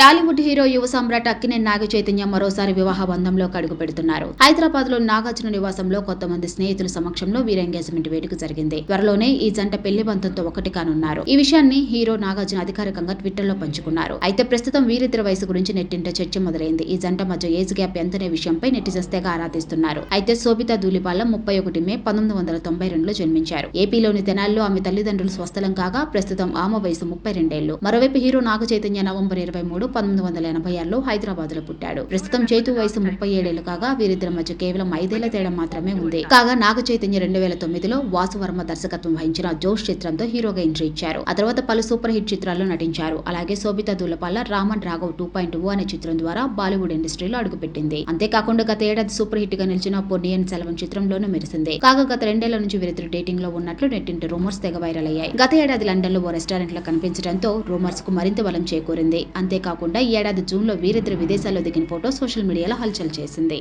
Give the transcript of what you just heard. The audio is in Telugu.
టాలీవుడ్ హీరో యువ సమ్రాట్ అక్కినేని నాగ చైతన్య మరోసారి వివాహ బంధంలో కడుగు పెడుతున్నారు. హైదరాబాద్లో నాగార్జున నివాసంలో కొంతమంది స్నేహితుల సమక్షంలో వీరి ఎంగేజ్మెంట్ వేడుక జరిగింది. త్వరలోనే ఈ జంట పెళ్ళి బంధంతో ఒకటి కానున్నారు. ఈ విషయాన్ని హీరో నాగార్జున అధికారికంగా ట్విట్టర్లో పంచుకున్నారు. అయితే ప్రస్తుతం వీరిద్దరి వయసు గురించి నెట్టింట చర్చ మొదలైంది. ఈ జంట మధ్య ఏజ్ గ్యాప్ ఎంతనే విషయంపై నెటిజన్స్ తెగ ఆరాధిస్తున్నారు అయితే శోభిత ధూళిపాల ముప్పై ఒకటి మే పంతొమ్మిది వందల తొంభై రెండులో జన్మించారు. ఏపీలోని తెనాల్లో ఆమె తల్లిదండ్రులు స్వస్థలం కాగా ప్రస్తుతం ఆమె వయసు ముప్పై రెండేళ్ళు మరోవైపు హీరో నాగ చైతన్య నవంబర్ ఇరవై మూడు పంతొమ్మిది వందల ఎనభై ఆరులో హైదరాబాద్లో పుట్టాడు. ప్రస్తుతం చైతు వయసు ముప్పై ఏడేళ్ళు కాగా వీరిద్దరి మధ్య కేవలం ఐదేళ్ళ తేడా మాత్రమే ఉంది. కాగా నాగ చైతన్య రెండు వేల తొమ్మిదిలో వాసువర్మ దర్శకత్వం వహించిన జోష్ చిత్రంతో హీరోగా ఎంట్రీ ఇచ్చారు. ఆ తర్వాత పలు సూపర్ హిట్ చిత్రాల్లో నటించారు. అలాగే Sobhita Dhulipala Raman Raghav two point O అనే చిత్రం ద్వారా బాలీవుడ్ ఇండస్ట్రీలో అడుగుపెట్టింది. అంతేకాకుండా గత ఏడాది సూపర్ హిట్గా నిలిచిన పొన్నియన్ సెలవన్ చిత్రంలోనూ మెరిసింది. కాగా గత రెండేళ్ళ నుంచి వీరిద్దరు డేటింగ్లో ఉన్నట్లు నెట్టింటి రూమర్స్ తెగ వైరల్ అయ్యాయి. గత ఏడాది లండన్లో ఓ రెస్టారెంట్లో కనిపించడంతో రూమర్స్కు మరింత బలం చేకూరింది. అంతేకాకుండా ఈ ఏడాది జూన్లో వీరిద్దరు విదేశాల్లో దిగిన ఫోటో సోషల్ మీడియాలో హల్చల్ చేసింది.